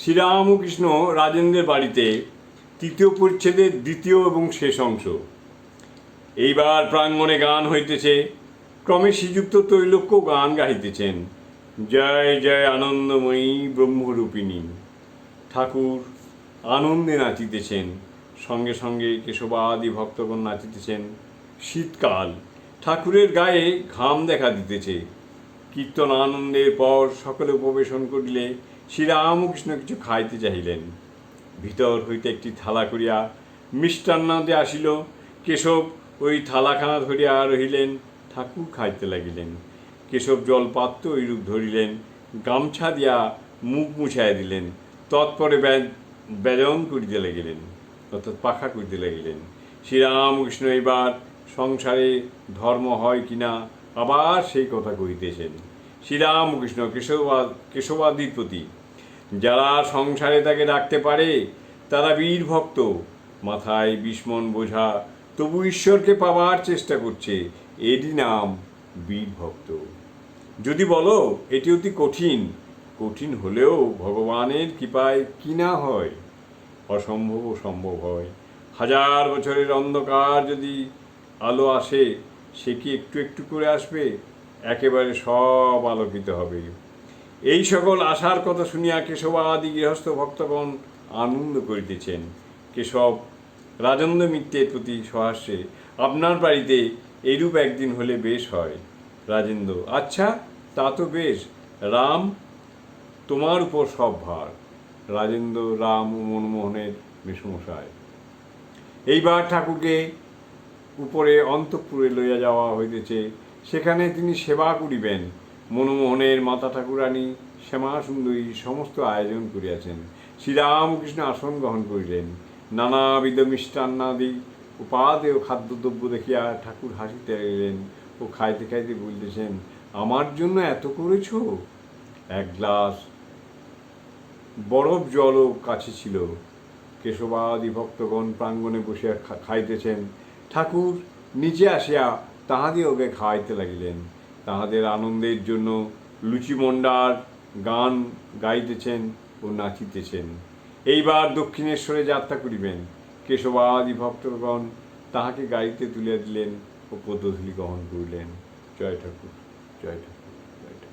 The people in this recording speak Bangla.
শ্রীরামকৃষ্ণ রাজেন্দ্রের বাড়িতে তৃতীয় পরিচ্ছেদের দ্বিতীয় এবং শেষ অংশ। এইবার প্রাঙ্গণে গান হইতেছে। ক্রমে শ্রীযুক্ত তৈলক্য গান গাইতেছেন জয় জয় আনন্দময়ী ব্রহ্মরূপিণী। ঠাকুর আনন্দে নাচিতেছেন। সঙ্গে সঙ্গে কেশবাদি ভক্তগণ নাচিতেছেন। শীতকাল, ঠাকুরের গায়ে ঘাম দেখা দিতেছে। কীর্তন আনন্দের পর সকলে উপবেশন করিলে শ্রীরামকৃষ্ণ কিছু খাইতে চাহিলেন। ভিতর হইতে একটি থালা করিয়া মিষ্টান্নাদে আসিল। কেশব ওই থালাখানা ধরিয়া রহিলেন, ঠাকুর খাইতে লাগিলেন। কেশব জলপাত্র ওইরূপ ধরিলেন, গামছা দিয়া মুখ মুছাইয়া দিলেন। তৎপরে ব্যা- ব্যজন করিতে লাগিলেন, অর্থাৎ পাখা করিতে লাগিলেন। শ্রীরামকৃষ্ণ এবার সংসারে ধর্ম হয় কিনা, আবার সেই কথা কহিতেছেন। শ্রীরামকৃষ্ণ কেশবাদ কেশবাদির প্রতি যারা সংসারে তাকে রাখতে পারে, তারা বীর ভক্ত। মাথায় বিস্মন বোঝা, তবু ঈশ্বরকে পাওয়ার চেষ্টা করছে। এরই নাম বীর ভক্ত। যদি বলো, এটি অতি কঠিন। কঠিন হলেও ভগবানের কৃপায় কি না হয়? অসম্ভব সম্ভব হয়। হাজার বছরের অন্ধকার যদি আলো আসে, সে কি একটু একটু করে আসবে? একেবারে সব আলোকিত হবে। এই সকল আশার কথা শুনিয়া কেশবাদি গৃহস্থ ভক্তগণ আনন্দ করিতেছেন। কেশব রাজেন্দ্র মিত্রের প্রতি সহাস্যে আপনার বাড়িতে এইরূপ একদিন হলে বেশ হয়। রাজেন্দ্র আচ্ছা তা তো বেশ। রাম, তোমার উপর সব ভার। রাজেন্দ্র, রাম ও মনমোহনের মেসমশায়। এইবার ঠাকুরকে উপরে অন্তঃপুরে লইয়া যাওয়া হইতেছে। সেখানে তিনি সেবা করিবেন। মনমোহনের মাতা ঠাকুরানী শ্যামা সুন্দরী সমস্ত আয়োজন করিয়াছেন। শ্রীরামকৃষ্ণ আসন গ্রহণ করিলেন। নানাবিধ মিষ্টান্নাদি, উপাদেয় খাদ্যদ্রব্য দেখিয়া ঠাকুর হাসিতে লাগলেন ও খাইতে খাইতে বলতেছেন, আমার জন্য এত করেছ? এক গ্লাস বরফ জলও কাছে ছিল। কেশবাদি ভক্তগণ প্রাঙ্গণে বসিয়া খাইতেছেন। ঠাকুর নিচে আসিয়া তাহাদিওকে খাওয়াইতে লাগিলেন। তাহাদের আনন্দের জন্য লুচি মন্ডার গান গাইতেছেন ও নাচিতেছেন। এইবার দক্ষিণেশ্বরে যাত্রা করিবেন। কেশবাদি ভক্তগণ তাহাকে গাড়িতে তুলিয়া দিলেন ও পদ্মধূলি গ্রহণ করিলেন। জয় ঠাকুর জয় ঠাকুর